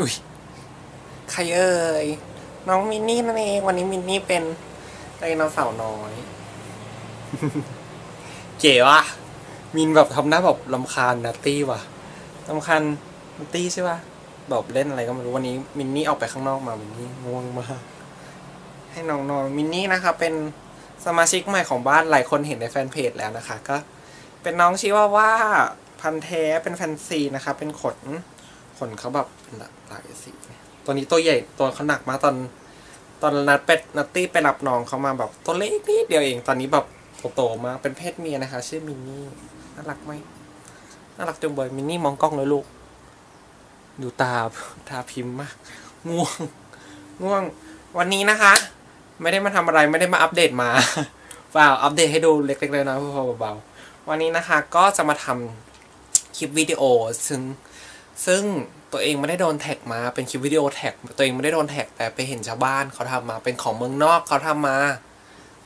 อุ้ยใครเอ่ยน้องมินนี่นั่นเองวันนี้มินนี่เป็นไดโนเสาร์น้อย เก๋วะมินแบบทำหน้าแบบลำคาญนัตตี้ว่ะลำคาญนัตตี้ใช่ปะแบบเล่นอะไรก็ไม่รู้วันนี้ มินนี่ออกไปข้างนอกมามินนี่ง่วงมาก ให้น้องนอนมินนี่นะคะเป็นสมาชิกใหม่ของบ้านหลายคนเห็นในแฟนเพจแล้วนะคะ ก็ เป็นน้องชื่อว่าว่าพันธุ์แท้เป็นแฟนซีนะคะ เป็นขน ขนเขาแบบหลายสีตัวนี้ตัวใหญ่ตัวเขาหนักมากตอน ตอนนัดเป็ดนัตตี้ไปรับน้องเขามาแบบตัวเล็กนิดเดียวเอง ตอนนี้แบบโตๆมากเป็นเพศเมียนะคะ ชื่อมินนี่น่ารักไหมน่ารักจังเลยมินนี่มองกล้องเลยลูก ดูตาตาพิมพ์มากง่วงง่วง วันนี้นะคะ ไม่ได้มาทำอะไรไม่ได้มาอัปเดตมาเปล่าอัปเดตให้ดูเล็กๆเลยนะพอเบาๆวันนี้นะคะก็จะมาทำคลิปวิดีโอซึ่ง ซึ่งตัวเองไม่ได้โดนแท็กมาเป็นคลิปวิดีโอแท็กตัวเองไม่ได้โดนแท็กแต่ไปเห็นชาวบ้านเขาทำมาเป็นของเมืองนอกเขาทำมา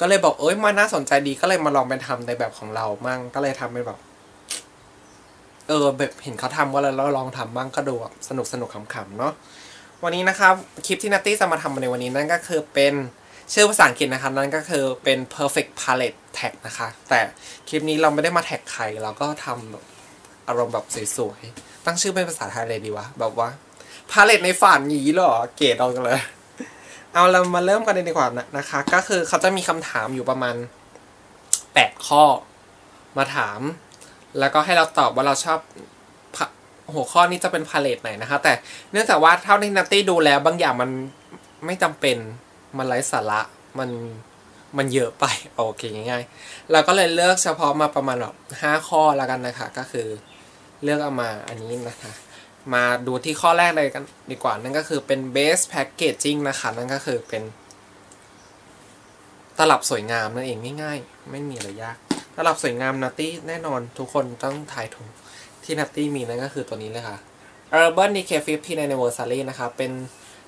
ก็เลยบอกเอ้ยมันน่าสนใจดีก็เลยมาลองไปทำในแบบของเรามั่งก็เลยทำเป็นแบบ เออแบบเห็นเขาทำว่าแล้วเราลองทำบ้างก็ดูสนุกสนุกขำๆเนาะวันนี้นะครับคลิปที่นัตตี้จะมาทำในวันนี้นั่นก็คือเป็นชื่อภาษาอังกฤษนะคะนั่นก็คือเป็น perfect palette tag นะคะ แต่คลิปนี้เราไม่ได้มาแท็กใครเราก็ทำอารมณ์แบบสวยๆ ตั้งชื่อเป็นภาษาไทยเลยดีวะ แบบว่า palette ในฝันหยีหรอ เกรดเอาจังเลย เอาเรามาเริ่มกันเลยดีกว่านะคะ ก็คือเขาจะมีคำถามอยู่ประมาณแปดข้อ มาถาม แล้วก็ให้เราตอบว่าเราชอบหัวข้อนี้จะเป็นพาเลตไหนนะคะ แต่เนื่องจากว่าเท่าที่นัตตี้ดูแล้ว บางอย่างมันไม่จำเป็นมันไร้สาระมันมันเยอะไปโอเคง่ายๆเราก็เลยเลือกเฉพาะมาประมาณแบบห้าข้อแล้วกันนะคะ ก็คือ เลือกเอามาอันนี้นะคะ มาดูที่ข้อแรกเลยกันดีกว่า นั่นก็คือเป็น base packaging นะคะ นั่นก็คือเป็น ตลับสวยงามนั่นเองง่ายๆ ไม่มีอะไรยาก ตลับสวยงามนัตตี้แน่นอนทุกคนต้องทายถูกที่นัตตี้มีนั่นก็คือตัวนี้เลยค่ะ Urban Decay 50 Anniversary นะคะเป็น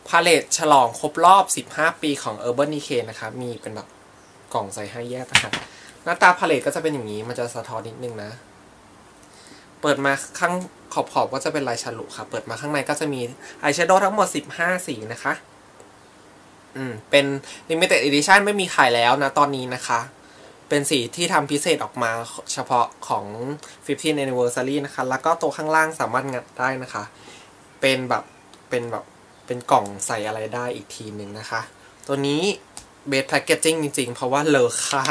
พาเลตฉลองครบรอบ 15 ปีของ Urban Decay นะคะมีเป็นแบบกล่องใส่ให้แยกนะคะหน้าตาพาเลตก็จะเป็นอย่างนี้ มันจะสะท้อนนิดนึงนะ เปิดมาข้างขอบๆก็จะเป็นลายฉลุค่ะ เปิดมาข้างในก็จะมีอายแชโดว์ทั้งหมด 15 สีนะคะ อืม เป็น limited edition ไม่มีขายแล้วนะตอนนี้นะคะ เป็นสีที่ทำพิเศษออกมาเฉพาะของ 15 anniversary นะคะ แล้วก็ตัวข้างล่างสามารถงัดได้นะคะ เป็นแบบ เป็นแบบ เป็นกล่องใส่อะไรได้อีกทีหนึ่งนะคะ ตัวนี้เบสแพคเกจจิ้งจริงๆ เพราะว่าเลอค่า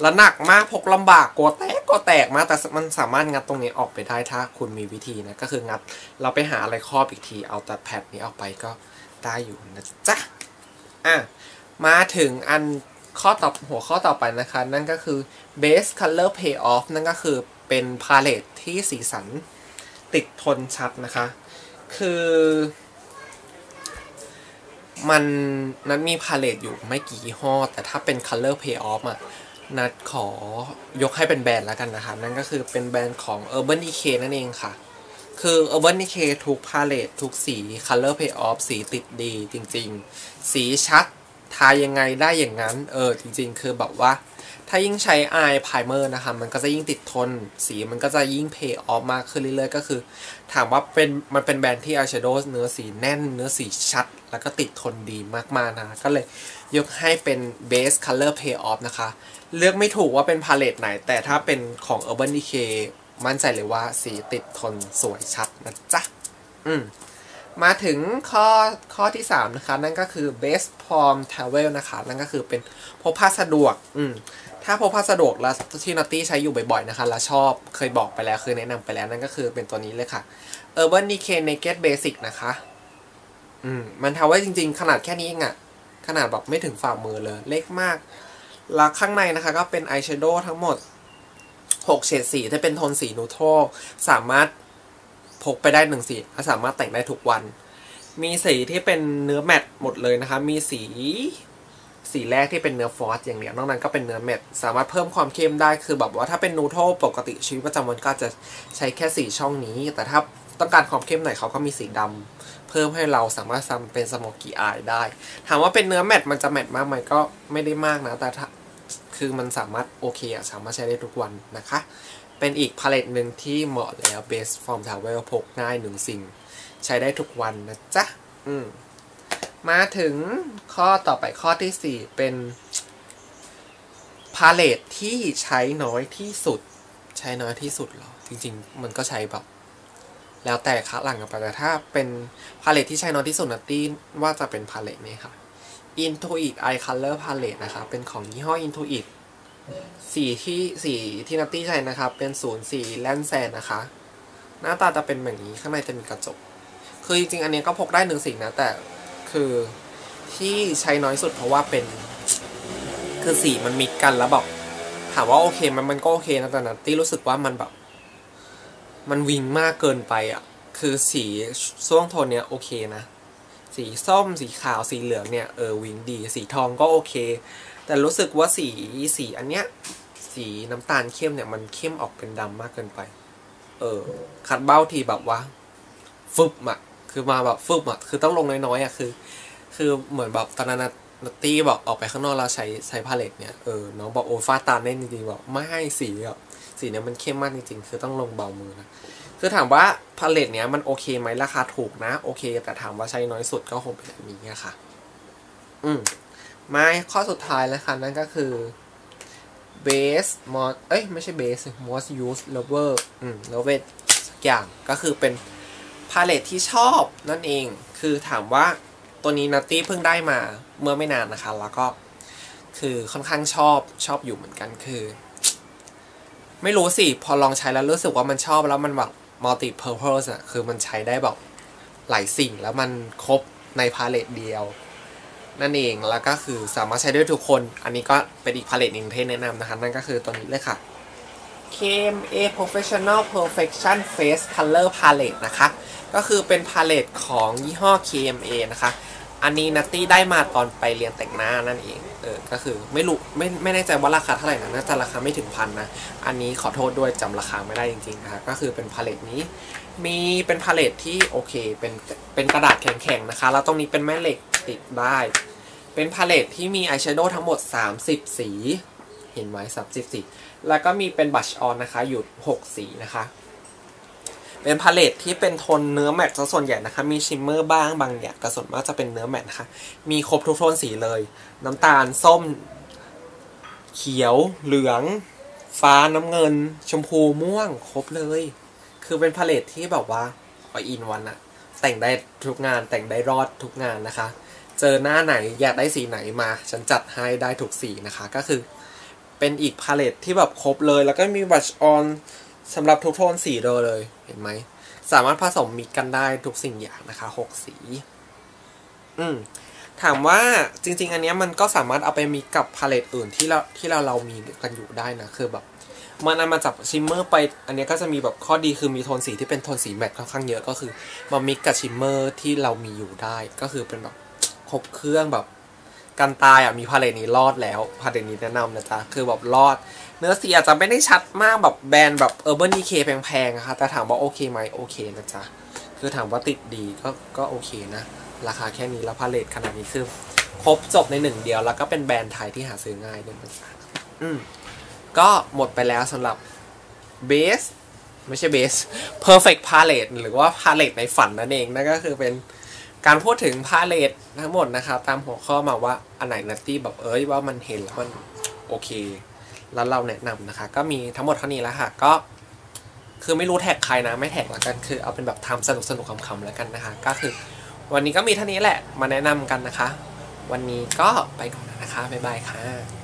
แล้วหนักมากพกลำบากกลัวแตกก็แตกมากแต่มันสามารถงัดตรงนี้ออกไปได้ถ้าคุณมีวิธีนะก็คืองัดเราไปหาอะไรครอบอีกทีเอาแต่แพดนี้ออกไปก็ได้อยู่นะจ๊ะอะมาถึงอันข้อต่อหัวข้อต่อไปนะคะ นั่นก็คือ base color payoff นั่นก็คือเป็นพาเลตที่สีสันติดทนชัดนะคะ คือ มันนั้นมีพาเลตอยู่ไม่กี่ยี่ห้อ แต่ถ้าเป็น color payoff อะ นัดขอยกให้เป็นแบรนด์แล้วกันนะคะ นั่นก็คือเป็นแบรนด์ของ Urban Decay นั่นเองค่ะ คือ Urban Decay ทุกพาเลตทุกสี Color Payoff สีติดดีจริง ๆ สีชัด ทายังไงได้อย่างนั้น เออ จริง ๆ คือแบบว่า ถ้ายิ่งใช้ eye primer นะคะ มันก็จะยิ่งติดทน สีมันก็จะยิ่ง pay off มากขึ้นเรื่อยๆ ก็คือ ถามว่าเป็นมันเป็นแบรนด์ที่ eyeshadow เนื้อสีแน่น เนื้อสีชัด แล้วก็ติดทนดีมากๆนะ ก็เลยยกให้เป็น base color pay off นะคะ เลือกไม่ถูกว่าเป็นพาเลตไหน แต่ถ้าเป็นของ Urban Decay มั่นใจเลยว่าสีติดทนสวยชัดนะจ๊ะ อืมมาถึงข้อข้อที่ 3 นะคะ นั่นก็คือ best form travel นะคะ นั่นก็คือเป็นพกพาสะดวก อืม ถ้าพกพาสะดวกแล้วที่นัตตี้ใช้อยู่บ่อยๆนะคะ แล้วชอบเคยบอกไปแล้วเคยแนะนำไปแล้วนั่นก็คือเป็นตัวนี้เลยค่ะ Urban Decay Naked Basic นะคะ อืม มันทำไว้จริงๆ ขนาดแค่นี้เองอะขนาดแบบไม่ถึงฝ่ามือเลย เล็กมาก แล้วข้างในนะคะก็เป็นอายแชโดว์ทั้งหมด 6 เฉดสีที่เป็นโทนสีนูโทรสามารถพกไปได้หนึ่งสีสามารถแต่งได้ทุกวัน มีสีที่เป็นเนื้อแมตต์หมดเลยนะคะ มีสี สีแรกที่เป็นเนื้อฟอสอย่างเดียวนอกนั้นก็เป็นเนื้อแมตต์สามารถเพิ่มความเข้มได้คือแบบว่าถ้าเป็นนูโทรปกติชีวิตประจำวันก็จะใช้แค่สีช่องนี้ แต่ถ้าต้องการความเข้มหน่อยเขาก็มีสีดำเพิ่มให้เราสามารถทำเป็นสโมกี้อายได้ ถามว่าเป็นเนื้อแมตต์มันจะแมตต์มากไหมก็ไม่ได้มากนะ แต่ถ้าคือมันสามารถโอเคอะสามารถใช้ได้ทุกวันนะคะ เป็นอีกพาเลตหนึ่งที่เหมาะแล้ว best from travel พกง่ายหนึ่งสิ่ง ใช้ได้ทุกวันนะจ๊ะ อืม มาถึงข้อต่อไปข้อที่สี่เป็นพาเลตที่ใช้น้อยที่สุด ใช้น้อยที่สุดหรอ จริง ๆ มันก็ใช้แบบ แล้วแต่คะหลังกันไปแต่ถ้าเป็นพาเลตที่ใช้น้อยที่สุดนะตีว่าจะเป็นพาเลตนี้ค่ะ Intuit Eye Color Palette นะคะ เป็นของยี่ห้อ Intuit สีที่สีที่นัตตี้ใช้นะครับเป็นศูนย์สีแลนแซนนะคะ หน้าตาจะเป็นแบบนี้ข้างในจะมีกระจก คือจริงๆ อันนี้ก็พกได้หนึ่งสีนะ แต่ คือที่ใช้น้อยสุดเพราะว่าเป็น คือสีมันมิกกันแล้วแบบถามว่าโอเคมันมันก็โอเคนะแต่นัตตี้รู้สึกว่ามันแบบ มันวิงมากเกินไปอะ คือสีช่วงโทนเนี้ยโอเคนะ สีส้มสีขาวสีเหลืองเนี่ยเออวิงดี สีทองก็โอเค แต่รู้สึกว่าสีสีอันเนี้ยสีน้ำตาลเข้มเนี่ยมันเข้มออกเป็นดำมากเกินไป เออ คัดเบ้าทีแบบว่าฟึบอะ คือมาแบบฟึบอะคือต้องลงน้อยๆอะคือ คือเหมือนแบบตอนนั้นนะนัตตี้บอกออกไปข้างนอกเราใช้ใช้พาเลตเนี่ยเออน้องบอกโอ้ฟาดตาแน่นจริงๆบอกไม่ให้สีอะสีเนี่ยมันเข้มมากจริงๆ คือต้องลงเบามือนะคือถามว่าพาเลตเนี้ยมันโอเคไหมราคาถูกนะโอเค แต่ถามว่าใช้น้อยสุดก็คงเป็นแบบนี้อะค่ะ อืมมาข้อสุดท้ายแล้วค่ะนั่นก็คือ base mod เอ้ยไม่ใช่ base most used lover อืม lover สักอย่างก็คือเป็น พาเลตที่ชอบนั่นเองคือถามว่าตัวนี้นัตตี้เพิ่งได้มาเมื่อไม่นานนะคะ แล้วก็คือค่อนข้างชอบชอบอยู่เหมือนกันคือ ไม่รู้สิ พอลองใช้แล้วรู้สึกว่ามันชอบแล้วมันแบบ multi purpose อะคือมันใช้ได้แบบหลายสิ่งแล้วมันครบในพาเลตเดียว นั่นเองแล้วก็คือสามารถใช้ได้ทุกคน อันนี้ก็เป็นอีกพาเลตหนึ่งที่แนะนำนะคะ นั่นก็คือตัวนี้เลยค่ะ KMA Professional Perfection Face Color Palette นะคะ ก็คือเป็นพาเลตของยี่ห้อ KMA นะคะ อันนี้นัตตี้ได้มาตอนไปเรียนแต่งหน้านั่นเอง เออ ก็คือไม่รู้ไม่ไม่แน่ใจว่าราคาเท่าไหร่นะ น่าจะราคาไม่ถึงพันนะ อันนี้ขอโทษด้วยจำราคาไม่ได้จริงๆนะคะ ก็คือเป็นพาเลตนี้ มีเป็นพาเลตที่โอเค เป็นเป็นกระดาษแข็งๆนะคะ แล้วตรงนี้เป็นแม่เหล็กติดได้ เป็นพาเลตที่มีอายแชโดว์ทั้งหมด 30 สี เห็นไหม30สี แล้วก็มีเป็นบัชออนนะคะ อยู่ 6 สีนะคะ เป็นพาเลตที่เป็นโทนเนื้อแมตต์ซะส่วนใหญ่นะคะ มีชิมเมอร์บ้างบางอย่างแต่ส่วนมากจะเป็นเนื้อแมตต์นะคะ มีครบทุกโทนสีเลย น้ำตาลส้ม เขียว เหลือง ฟ้าน้ำเงิน ชมพูม่วง ครบเลย คือเป็นพาเลตที่แบบว่าออินวันอะแต่งได้ทุกงานแต่งได้รอดทุกงานนะคะ เจอหน้าไหนอยากได้สีไหนมา ฉันจัดให้ได้ทุกสีนะคะก็คือ เป็นอีกพาเลตที่แบบครบเลย แล้วก็มีบัชออนสำหรับทุกโทนสีเลย เห็นไหม สามารถผสมมิกกันได้ทุกสิ่งอย่างนะคะหกสี อืม ถามว่าจริง ๆ อันเนี้ยมันก็สามารถเอาไปมิกกับพาเลตอื่นที่เราที่เราเรามีกันอยู่ได้นะ คือแบบมันเอามาจับชิมเมอร์ไป อันเนี้ยก็จะมีแบบข้อดีคือมีโทนสีที่เป็นโทนสีแมตต์ค่อนข้างเยอะก็คือมามิกกับชิมเมอร์ที่เรามีอยู่ได้ ก็คือเป็นแบบครบเครื่องแบบ กันตายอะมีพาเลตนี้รอดแล้วพาเลตนี้แนะนำนะจ๊ะคือแบบรอด เนื้อสีอาจจะไม่ได้ชัดมากแบบแบรนด์แบบเออร์เบิร์นดีเคแพงๆนะคะแต่ถามว่าโอเคไหมโอเคนะจ๊ะคือถามว่าติดดีก็ก็โอเคนะ ราคาแค่นี้แล้วพาเลตขนาดนี้คือครบจบในหนึ่งเดียวแล้วก็เป็นแบรนด์ไทยที่หาซื้อง่ายด้วยนะจ๊ะอืมก็หมดไปแล้วสำหรับเบสไม่ใช่เบส perfect palette หรือว่า palette ในฝันนั่นเองนั่นก็คือเป็นการพูดถึง palette ทั้งหมดนะครับ ตามหัวข้อมาว่าอันไหนนัตตี้แบบเอ้ยว่ามันเห็นแล้วมันโอเค แล้วเราแนะนำนะคะ ก็มีทั้งหมดเท่านี้แล้วค่ะ ก็คือไม่รู้แท็กใครนะ ไม่แท็กแล้วกัน คือเอาเป็นแบบทำสนุกสนุกๆคำๆแล้วกันนะคะ ก็คือ วันนี้ก็มีเท่านี้แหละ มาแนะนำกันนะคะ วันนี้ก็ไปก่อนนะคะบ๊ายบายค่ะ